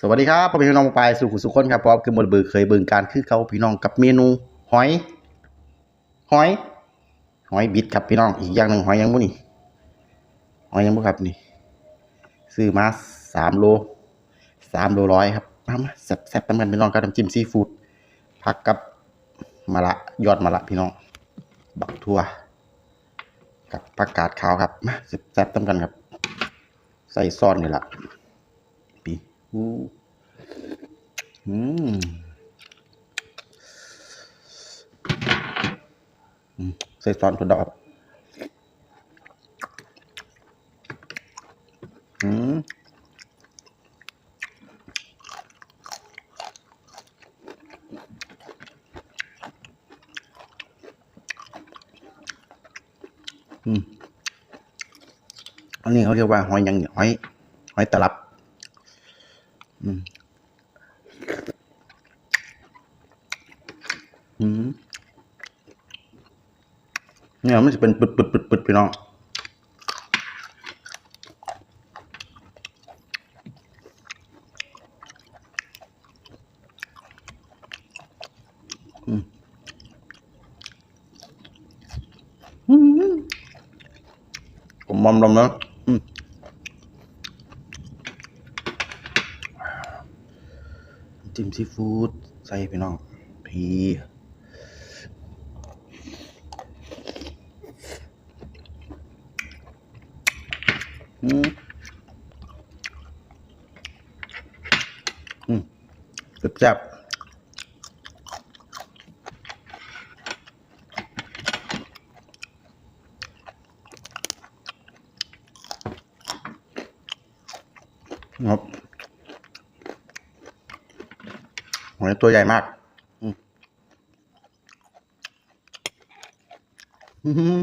สวัสดีครับพ่อพี่น้องปลายสู่ขุสุขคนครับพร้อมคือหมดเบือเคยเบิ่งการคือเขาพี่น้องกับเมนูหอย หอย หอยบิดครับพี่น้องอีกอย่างหนึ่งหอยยังบุนี่หอยยังบุครับนี่ซื้อมาสามโลสามโลร้อยครับมามาแซ่บแซ่บๆตำกันพี่น้องกับน้ำจิ้มซีฟู้ดผักกับมะละยอดมะละพี่น้องบักทั่วกับผักกาดขาวครับมาแซ่บแซ่บๆตำกันครับ ใส่ซอสนี่ละ อืมอืมใส่ซอสถั่วดอกอืมอันนี้เขาเรียกว่าหอยยังหอยหอยตลับ เนี่ยมันจะเป็นปึดปึดปึดปึดพี่น้องผมมอมลมแล้วอืม จิ้มซีฟู้ดใส่พี่น้องพีอืมอืมแซ่บๆครับห อยตัวใหญ่มากอืม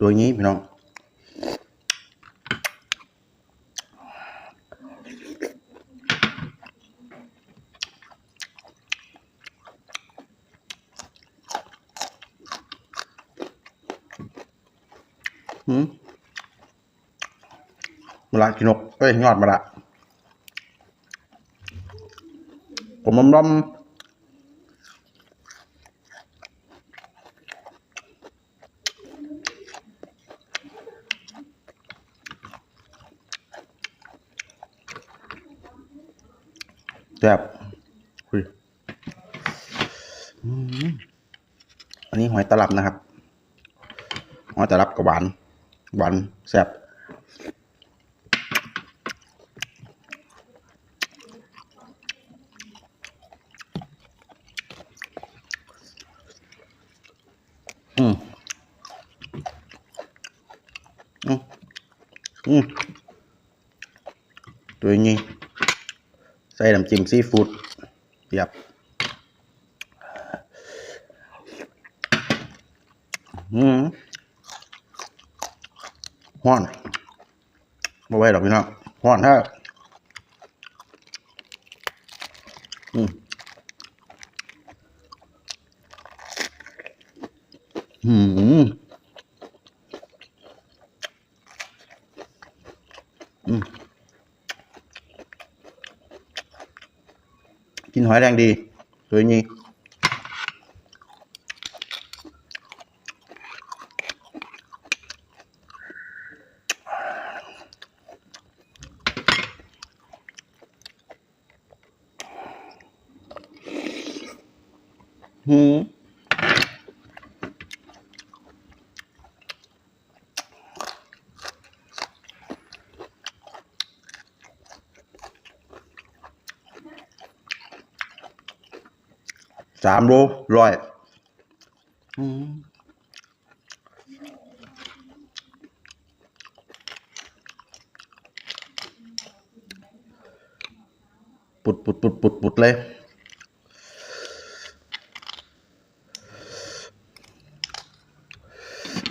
ตัวนี้พี่น้อง อืม มะละกินกเอ้ยยอดมะละผมมอมลอมแซ่บคุยอืมอันนี้หอยตลับนะครับหอยตลับกับหวาน หวานแซ่บ อืมตัวนี้ใส่น้ำจิ้มซีฟู้ดยับอืมห้อนมาไว้ดอกพี่น้องห้อนถ้าอืมอืมอืม กินหอยแดงดีตัวนี้ หืม สามโลร้อยปุดปุดปุดปุดปุดเลย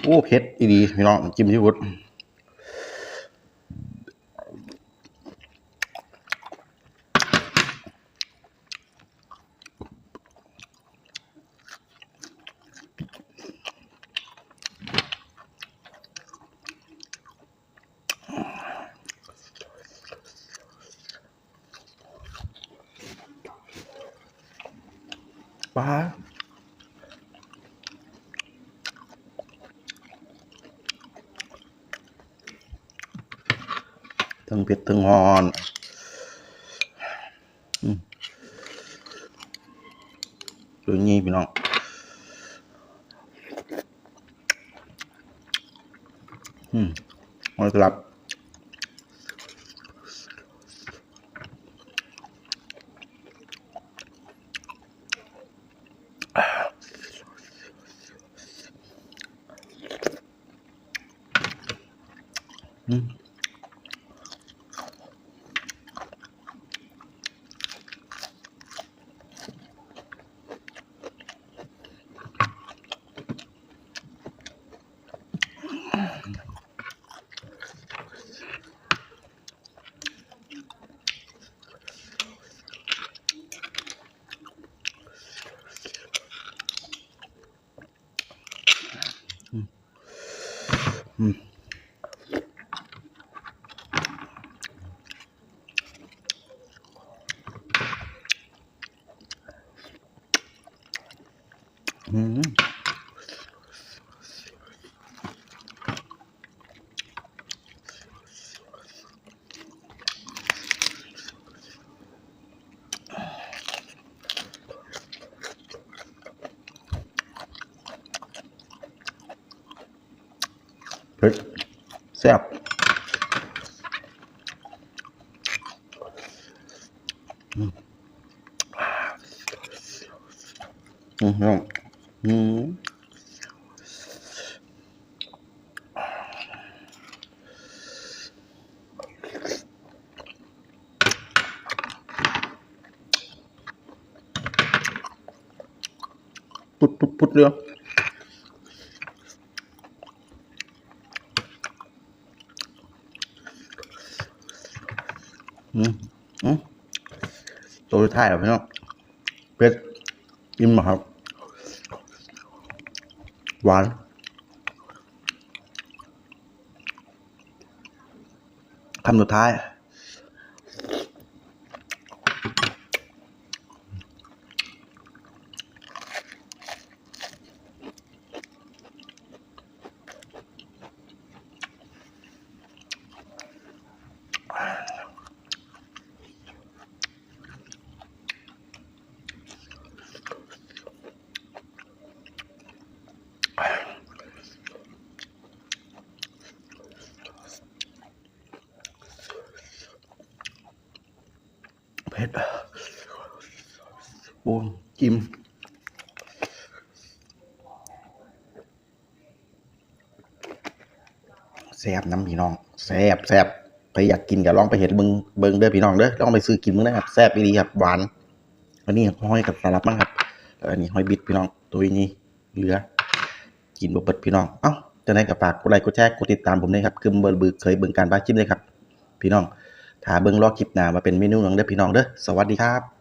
โอ้เผ็ดอีดีพี่น้องจิ้มที่วุด ปลาทั้งเผ็ดทั้งฮอนอืมดูนี่พี่น้องอืมมาสลับ อืม ผ็ดแซ่บอืมอืมอืมปุดปุดปุดเรืออืมอืม ตัวท้ายแล้วพี่น้องเป็ดอิ่มเหรอครับ หวาน คำสุดท้าย เผ็ดโอ้ยจิ้มแซ่บน้ำพี่น้องแซ่บแซ่บไปอยากกินก็ลองไปเห็ดเบิงเบิงเด้อพี่น้องเด้อลองไปซื้อกินมึงนะครับแซ่บดีครับหวานอันนี้ห้อยกับสลับมั้งครับอันนี้ห้อยบิดพี่น้องตัวนี้เหลือ กินบ่เบิดพี่น้องเอ้าจะไหนกับฝากกดไลค์กดแชร์กดติดตามผมด้วยครับคือเบอร์บือเคยเบิ่งการบ้าจิ้มเลยครับ พี่น้อง ถาเบิ่งรอคลิปหน้ามาเป็นเมนูหนังเด้อพี่น้องเด้อสวัสดีครับ